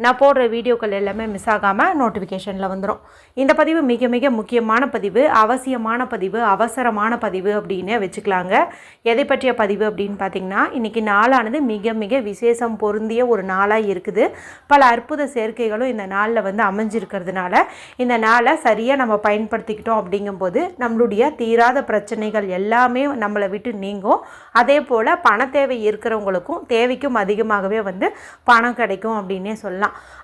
நான் போடுற வீடியோக்கள் எல்லாமே மிஸ் ஆகாமல் நோட்டிஃபிகேஷனில் வந்துடும் இந்த பதிவு மிக மிக முக்கியமான பதிவு அவசியமான பதிவு அவசரமான பதிவு அப்படின்னு வச்சுக்கலாங்க. எதை பற்றிய பதிவு அப்படின்னு பார்த்தீங்கன்னா இன்றைக்கி நாளானது மிக மிக விசேஷம் பொருந்திய ஒரு நாளாக இருக்குது. பல அற்புத சேர்க்கைகளும் இந்த நாளில் வந்து அமைஞ்சிருக்கிறதுனால இந்த நாளை சரியாக நம்ம பயன்படுத்திக்கிட்டோம் அப்படிங்கும்போது நம்மளுடைய தீராத பிரச்சனைகள் எல்லாமே நம்மளை விட்டு நீங்கும். அதே போல் பண தேவை இருக்கிறவங்களுக்கும் தேவைக்கும் அதிகமாகவே வந்து பணம் கிடைக்கும் அப்படின்னே சொல்லலாம்.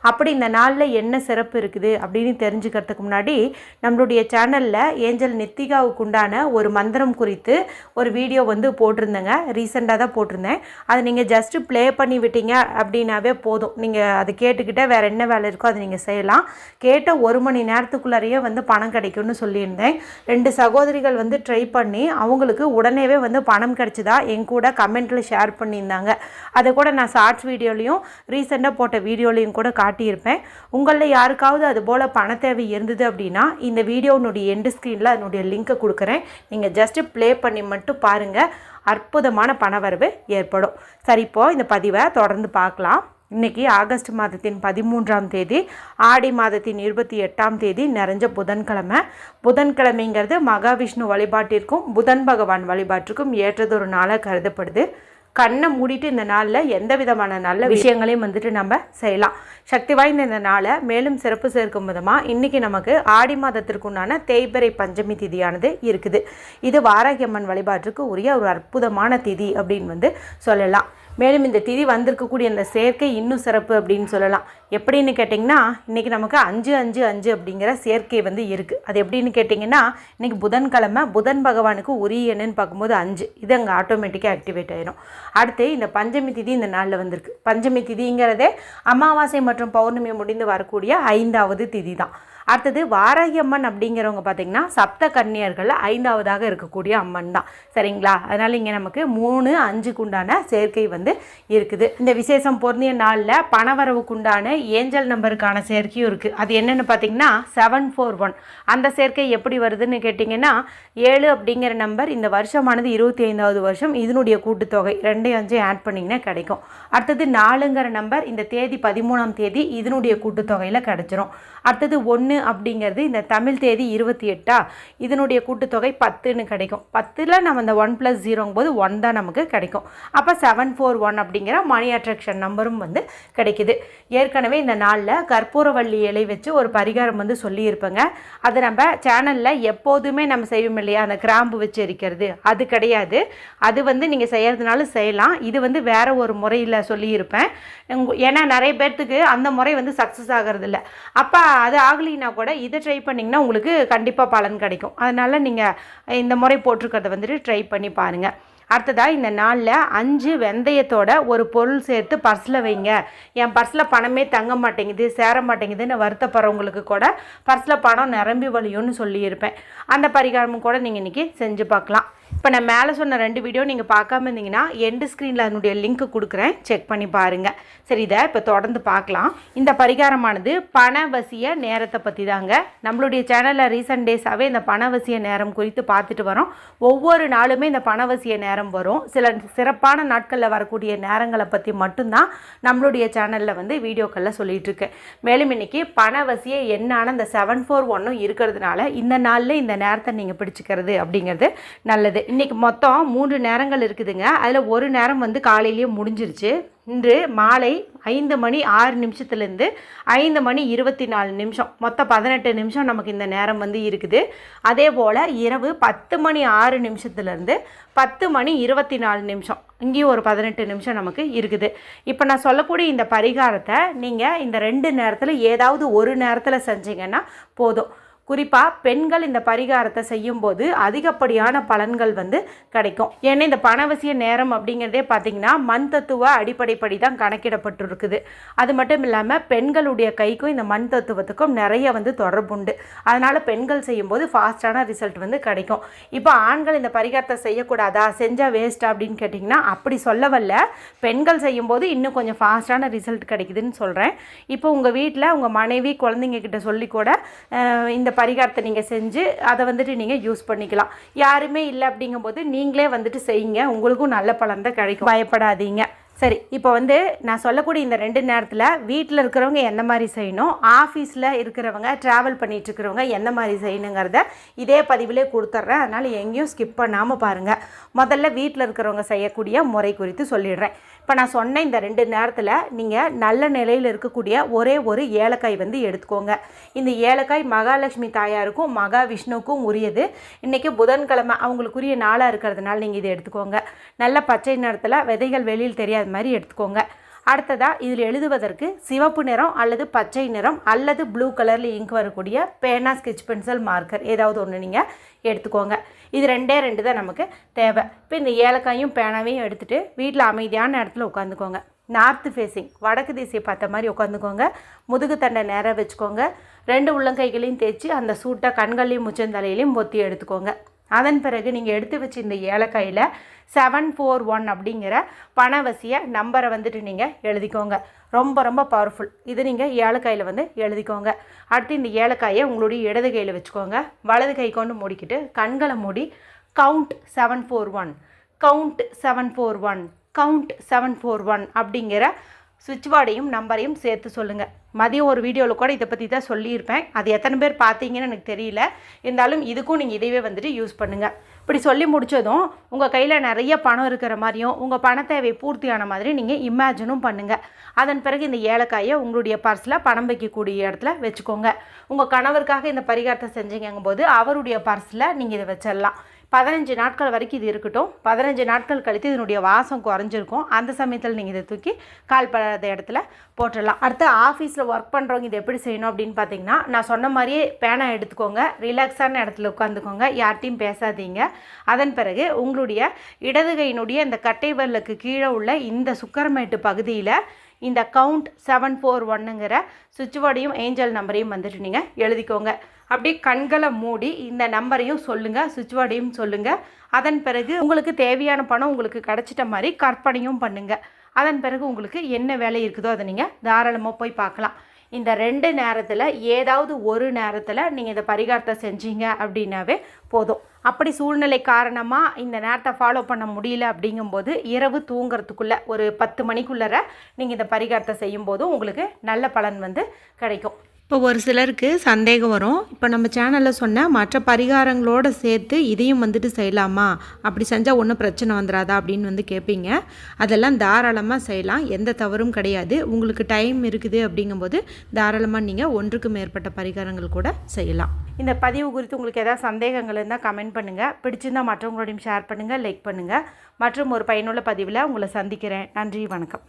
அப்படி இந்த நாளில் என்ன சிறப்பு இருக்குது அப்படின்னு தெரிஞ்சுக்கிறதுக்கு முன்னாடி நம்மளுடைய சேனலில் ஏஞ்சல் நித்திகாவுக்கு உண்டான ஒரு மந்திரம் குறித்து ஒரு வீடியோ வந்து போட்டிருந்தேங்க. ரீசெண்டாக தான் போட்டிருந்தேன். அதை நீங்கள் ஜஸ்ட்டு ப்ளே பண்ணி விட்டீங்க அப்படின்னாவே போதும். நீங்கள் அதை கேட்டுக்கிட்டே வேறு என்ன வேலை இருக்கோ அதை நீங்கள் செய்யலாம். கேட்ட ஒரு மணி நேரத்துக்குள்ளாரையே வந்து பணம் கிடைக்கும்னு சொல்லியிருந்தேன். ரெண்டு சகோதரிகள் வந்து ட்ரை பண்ணி அவங்களுக்கு உடனேவே வந்து பணம் கிடைச்சதா? என் கூட கமெண்ட்டில் ஷேர் பண்ணியிருந்தாங்க. அதை கூட நான் ஷார்ட்ஸ் வீடியோலையும் ரீசெண்டாக போட்ட வீடியோலையும் கூட காட்டியிருப்பேன். உங்களில் யாருக்காவது அது போல் பண தேவை இருந்தது அப்படின்னா இந்த வீடியோனுடைய எண்டு ஸ்க்ரீனில் அதனுடைய லிங்க்கை கொடுக்குறேன். நீங்கள் ஜஸ்ட்டு ப்ளே பண்ணி மட்டும் பாருங்கள் அற்புதமான பணவரவு ஏற்படும். சரி இப்போது இந்த பதிவை தொடர்ந்து பார்க்கலாம். இன்னைக்கு ஆகஸ்ட் மாதத்தின் பதிமூன்றாம் தேதி ஆடி மாதத்தின் இருபத்தி எட்டாம் தேதி நிறைஞ்ச புதன்கிழமை. புதன்கிழமைங்கிறது மகாவிஷ்ணு வழிபாட்டிற்கும் புதன் பகவான் வழிபாட்டிற்கும் ஏற்றதொரு நாளாக கருதப்படுது. கண்ணை மூடிட்டு இந்த நாளில் எந்த விதமான நல்ல விஷயங்களையும் வந்துட்டு நம்ம செய்யலாம். சக்தி வாய்ந்த இந்த நாளை மேலும் சிறப்பு சேர்க்கும் விதமாக இன்றைக்கி நமக்கு ஆடி மாதத்திற்குண்டான தேய்பிறை பஞ்சமி திதியானது இருக்குது. இது வாராகியம்மன் வழிபாட்டுக்கு உரிய ஒரு அற்புதமான திதி அப்படின்னு வந்து சொல்லலாம். மேலும் இந்த திதி வந்திருக்கக்கூடிய அந்த சேர்க்கை இன்னும் சிறப்பு அப்படின்னு சொல்லலாம். எப்படின்னு கேட்டிங்கன்னா இன்றைக்கி நமக்கு அஞ்சு அஞ்சு அஞ்சு அப்படிங்கிற சேர்க்கை வந்து இருக்குது அது எப்படின்னு கேட்டிங்கன்னா இன்றைக்கி புதன்கிழமை புதன் பகவானுக்கு உரிய என்னன்னு பார்க்கும்போது அஞ்சு. இது அங்கே ஆட்டோமேட்டிக்காக ஆக்டிவேட் ஆயிரும். அடுத்து இந்த பஞ்சமி திதி இந்த நாளில் வந்திருக்கு. பஞ்சமி திதிங்கிறதே அமாவாசை மற்றும் பௌர்ணமி முடிந்து வரக்கூடிய ஐந்தாவது திதி தான் அடுத்தது வாராகி அம்மன் அப்படிங்கிறவங்க பார்த்திங்கன்னா சப்த கன்னியர்களில் ஐந்தாவதாக இருக்கக்கூடிய அம்மன் தான். சரிங்களா? அதனால் இங்கே நமக்கு மூணு அஞ்சுக்கு உண்டான சேர்க்கை வந்து இருக்குது. இந்த விசேஷம் பொருந்திய நாளில் பணவரவுக்குண்டான ஏஞ்சல் நம்பருக்கான சேர்க்கையும் இருக்குது அது என்னென்னு பார்த்தீங்கன்னா செவன் ஃபோர் ஒன் அந்த சேர்க்கை எப்படி வருதுன்னு கேட்டிங்கன்னா ஏழு அப்படிங்கிற நம்பர் இந்த வருஷமானது இருபத்தி ஐந்தாவது வருஷம். இதனுடைய கூட்டுத்தொகை ரெண்டையும் அஞ்சு ஆட் பண்ணிங்கன்னா கிடைக்கும். அடுத்தது நாலுங்கிற நம்பர் இந்த தேதி பதிமூணாம் தேதி இதனுடைய கூட்டுத்தொகையில் கிடச்சிரும். அடுத்தது ஒன்று அப்படிங்கிறது இந்த தமிழ் தேதி இருபத்தி எட்டா? இதனுடைய கூட்டுத்தொகை பத்துன்னு கிடைக்கும். பத்தில் நம்ம இந்த ஒன் ப்ளஸ் ஜீரோங்கும் போது ஒன் தான் நமக்கு கிடைக்கும். அப்போ செவன் ஃபோர் ஒன் அப்படிங்கிற மணி அட்ராக்ஷன் நம்பரும் வந்து கிடைக்குது. ஏற்கனவே இந்த நாளில் கற்பூரவள்ளி இலை வச்சு ஒரு பரிகாரம் வந்து சொல்லியிருப்பேங்க. அது நம்ம சேனலில் எப்போதுமே நம்ம செய்வோம் இல்லையா? அந்த கிராம்பு வச்சு எரிக்கிறது. அது கிடையாது. அது வந்து நீங்கள் செய்கிறதுனால செய்யலாம். இது வந்து வேற ஒரு முறையில் சொல்லியிருப்பேன். ஏன்னா நிறைய பேர்த்துக்கு அந்த முறை வந்து சக்ஸஸ் ஆகிறது இல்லை அப்போ அது ஆகலினா கூட இதை ட்ரை பண்ணிங்கன்னா உங்களுக்கு கண்டிப்பாக பலன் கிடைக்கும். அதனால் நீங்கள் இந்த முறை போட்டிருக்கிறத வந்துட்டு ட்ரை பண்ணி பாருங்கள் அடுத்ததாக இந்த நாளில் அஞ்சு வெந்தயத்தோட ஒரு பொருள் சேர்த்து பர்ஸில் வைங்க. என் பர்ஸில் பணமே தங்க மாட்டேங்குது சேர மாட்டேங்குதுன்னு வருத்தப்படுறவங்களுக்கு கூட பர்ஸில் பணம் நிரம்பி வழியும்னு சொல்லியிருப்பேன். அந்த பரிகாரமும் கூட நீங்கள் இன்றைக்கி செஞ்சு பார்க்கலாம். இப்போ நான் மேலே சொன்ன ரெண்டு வீடியோ நீங்கள் பார்க்காம இருந்தீங்கன்னா எண்டு ஸ்க்ரீனில் அதனுடைய லிங்க் கொடுக்குறேன். செக் பண்ணி பாருங்கள் சரி இதை இப்போ தொடர்ந்து பார்க்கலாம். இந்த பரிகாரமானது பணவசிய நேரத்தை பற்றி தாங்க நம்மளுடைய சேனலில் ரீசெண்ட் டேஸாகவே இந்த பணவசிய நேரம் குறித்து பார்த்துட்டு வரோம். ஒவ்வொரு நாளுமே இந்த பணவசிய நேரம் வரும். சில சிறப்பான நாட்களில் வரக்கூடிய நேரங்களை பற்றி மட்டும்தான் நம்மளுடைய சேனலில் வந்து வீடியோக்களில் சொல்லிகிட்ருக்கேன் மேலும் இன்னைக்கு பணவசியை என்னான இந்த செவன் ஃபோர் ஒன்னும் இருக்கிறதுனால இந்த நாளில் இந்த நேரத்தை நீங்கள் பிடிச்சிக்கிறது அப்படிங்கிறது நல்லது. இன்றைக்கி மொத்தம் மூன்று நேரங்கள் இருக்குதுங்க. அதில் ஒரு நேரம் வந்து காலையிலேயே முடிஞ்சிருச்சு. இன்று மாலை ஐந்து மணி ஆறு நிமிஷத்துலேருந்து ஐந்து மணி இருபத்தி நாலு நிமிஷம். மொத்தம் பதினெட்டு நிமிஷம் நமக்கு இந்த நேரம் வந்து இருக்குது. அதே போல் இரவு பத்து மணி ஆறு நிமிஷத்துலேருந்து பத்து மணி இருபத்தி நாலு நிமிஷம். இங்கேயும் ஒரு பதினெட்டு நிமிஷம் நமக்கு இருக்குது. இப்போ நான் சொல்லக்கூடிய இந்த பரிகாரத்தை நீங்கள் இந்த ரெண்டு நேரத்தில் ஏதாவது ஒரு நேரத்தில் செஞ்சீங்கன்னா போதும். குறிப்பாக பெண்கள் இந்த பரிகாரத்தை செய்யும்போது அதிகப்படியான பலன்கள் வந்து கிடைக்கும். ஏன்னா இந்த பணவசிய நேரம் அப்படிங்கிறதே பார்த்தீங்கன்னா மண் தத்துவ அடிப்படைப்படி தான் கணக்கிடப்பட்டிருக்குது. அது மட்டும் இல்லாமல் பெண்களுடைய கைக்கும் இந்த மண் தத்துவத்துக்கும் நிறைய வந்து தொடர்புண்டு. அதனால் பெண்கள் செய்யும்போது ஃபாஸ்ட்டான ரிசல்ட் வந்து கிடைக்கும். இப்போ ஆண்கள் இந்த பரிகாரத்தை செய்யக்கூடாதா? செஞ்சால் வேஸ்ட் அப்படின்னு கேட்டிங்கன்னா அப்படி சொல்ல வரல பெண்கள் செய்யும்போது இன்னும் கொஞ்சம் ஃபாஸ்ட்டான ரிசல்ட் கிடைக்குதுன்னு சொல்கிறேன் இப்போ உங்கள் வீட்டில் உங்கள் மனைவி குழந்தைங்க கிட்ட சொல்லி கூட இந்த பரிகாரத்தை நீங்கள் செஞ்சு அதை வந்துட்டு நீங்கள் யூஸ் பண்ணிக்கலாம். யாருமே இல்லை அப்படிங்கும்போது நீங்களே வந்துட்டு செய்யுங்க. உங்களுக்கும் நல்ல பலன் தான் கிடைக்கும். பயப்படாதீங்க. சரி இப்போ வந்து நான் சொல்லக்கூடிய இந்த ரெண்டு நேரத்தில் வீட்டில் இருக்கிறவங்க எந்த மாதிரி செய்யணும்? ஆஃபீஸில் இருக்கிறவங்க ட்ராவல் பண்ணிட்டு இருக்கிறவங்க எந்த மாதிரி செய்யணுங்கிறத இதே பதிவிலே கொடுத்துட்றேன். அதனால் எங்கேயும் ஸ்கிப் பண்ணாமல் பாருங்கள் முதல்ல வீட்டில் இருக்கிறவங்க செய்யக்கூடிய முறை குறித்து சொல்லிடுறேன். இப்போ நான் சொன்ன இந்த ரெண்டு நேரத்தில் நீங்கள் நல்ல நிலையில் இருக்கக்கூடிய ஒரே ஒரு ஏலக்காய் வந்து எடுத்துக்கோங்க. இந்த ஏலக்காய் மகாலட்சுமி தாயாருக்கும் மகாவிஷ்ணுவுக்கும் உரியது. இன்றைக்கி புதன்கிழமை அவங்களுக்குரிய நாளாக இருக்கிறதுனால நீங்கள் இதை எடுத்துக்கோங்க. நல்ல பச்சை நிறத்தில் விதைகள் வெளியில் தெரியாத மாதிரி எடுத்துக்கோங்க. அடுத்ததாக இதில் எழுதுவதற்கு சிவப்பு நிறம் அல்லது பச்சை நிறம் அல்லது ப்ளூ கலரில் இங்க் வரக்கூடிய பேனா ஸ்கெட்ச் பென்சில் மார்க்கர் ஏதாவது ஒன்று நீங்கள் எடுத்துக்கோங்க. இது ரெண்டே ரெண்டு தான் நமக்கு தேவை. இப்போ இந்த ஏலக்காயும் பேனாவையும் எடுத்துகிட்டு வீட்டில் அமைதியான இடத்துல உட்காந்துக்கோங்க. நார்த்து ஃபேஸிங் வடக்கு திசை பார்த்த மாதிரி உட்காந்துக்கோங்க. முதுகு தண்டை நேராக வச்சுக்கோங்க. ரெண்டு உள்ளங்கைகளையும் தேய்ச்சி அந்த சூட்டை கண்கள்லையும் முச்சந்தலையிலையும் ஒத்தி எடுத்துக்கோங்க. அதன் பிறகு நீங்கள் எடுத்து வச்சிருந்த இந்த ஏலக்காயில் செவன் ஃபோர் ஒன் அப்படிங்கிற பணவசிய நம்பரை வந்துட்டு நீங்கள் எழுதிக்கோங்க. ரொம்ப ரொம்ப பவர்ஃபுல் இது நீங்கள் ஏலக்காயில் வந்து எழுதிக்கோங்க. அடுத்து இந்த ஏலக்காயை உங்களுடைய இடது கையில் வச்சுக்கோங்க. வலது கை கொண்டு மூடிக்கிட்டு கண்களை மூடி count seven four one count seven four one count seven four one அப்படிங்கிற சுவிட்ச் வார்டையும் நம்பரையும் சேர்த்து சொல்லுங்கள் மதியம் ஒரு வீடியோவில் கூட இதை பற்றி தான் சொல்லியிருப்பேன். அது எத்தனை பேர் பார்த்தீங்கன்னு எனக்கு தெரியல. இருந்தாலும் இதுக்கும் நீங்கள் இதையவே வந்துட்டு யூஸ் பண்ணுங்கள் இப்படி சொல்லி முடித்ததும் உங்கள் கையில் நிறைய பணம் இருக்கிற மாதிரியும் உங்கள் பண தேவை பூர்த்தியான மாதிரி நீங்கள் இமேஜினும் பண்ணுங்கள் அதன் பிறகு இந்த ஏலக்காயை உங்களுடைய பர்ஸில் பணம் வைக்கக்கூடிய இடத்துல வச்சுக்கோங்க. உங்கள் கணவருக்காக இந்த பரிகாரத்தை செஞ்சீங்கும் போது அவருடைய பர்ஸில் நீங்கள் இதை வச்சிடலாம் பதினஞ்சு நாட்கள் வரைக்கும் இது இருக்கட்டும். பதினஞ்சு நாட்கள் கழித்து இதனுடைய வாசம் குறைஞ்சிருக்கும். அந்த சமயத்தில் நீங்கள் இதை தூக்கி கால் படாத இடத்துல போட்டுடலாம். அடுத்து ஆஃபீஸில் ஒர்க் பண்ணுறவங்க இதை எப்படி செய்யணும் அப்படின்னு பார்த்தீங்கன்னா நான் சொன்ன மாதிரியே பேனா எடுத்துக்கோங்க. ரிலாக்ஸான இடத்துல உட்காந்துக்கோங்க. யார்ட்டையும் பேசாதீங்க. அதன் பிறகு உங்களுடைய இடதுகையினுடைய இந்த கட்டை வரலுக்கு கீழே உள்ள இந்த சுக்கரமேட்டு பகுதியில் இந்த கவுண்ட் செவன் ஃபோர் ஒன்னுங்கிற சுவிட்ச் போர்டையும் ஏஞ்சல் நம்பரையும் வந்துட்டு நீங்கள் எழுதிக்கோங்க. அப்படியே கண்களை மூடி இந்த நம்பரையும் சொல்லுங்கள் சுவிட்ச் போர்டையும் சொல்லுங்கள் அதன் பிறகு உங்களுக்கு தேவையான பணம் உங்களுக்கு கிடச்சிட்ட மாதிரி கற்பனையும் பண்ணுங்கள் அதன் பிறகு உங்களுக்கு என்ன வேலை இருக்குதோ அதை நீங்கள் தாராளமாக போய் பார்க்கலாம். இந்த ரெண்டு நேரத்தில் ஏதாவது ஒரு நேரத்தில் நீங்கள் இந்த பரிகாரத்தை செஞ்சீங்க அப்படின்னாவே போதும். அப்படி சூழ்நிலை காரணமாக இந்த நேரத்தை ஃபாலோ பண்ண முடியல அப்படிங்கும்போது இரவு தூங்குறதுக்குள்ளே ஒரு பத்து மணிக்குள்ளே நீங்கள் இந்த பரிகாரத்தை செய்யும்போதும் உங்களுக்கு நல்ல பலன் வந்து கிடைக்கும். இப்போ ஒரு சிலருக்கு சந்தேகம் வரும். இப்போ நம்ம சேனலில் சொன்ன மற்ற பரிகாரங்களோடு சேர்த்து இதையும் வந்துட்டு செய்யலாமா? அப்படி செஞ்சால் ஒன்றும் பிரச்சனை வந்துடாதா அப்படின்னு வந்து கேட்பீங்க அதெல்லாம் தாராளமாக செய்யலாம். எந்த தவறும் கிடையாது. உங்களுக்கு டைம் இருக்குது அப்படிங்கும்போது தாராளமாக நீங்கள் ஒன்றுக்கு மேற்பட்ட பரிகாரங்கள் கூட செய்யலாம். இந்த பதிவு குறித்து உங்களுக்கு ஏதாவது சந்தேகங்கள் இருந்தால் கமெண்ட் பண்ணுங்கள் பிடிச்சிருந்தால் மற்றவங்களோடையும் ஷேர் பண்ணுங்கள் லைக் பண்ணுங்கள் மற்றும் ஒரு பயனுள்ள பதிவில் உங்களை சந்திக்கிறேன். நன்றி வணக்கம்.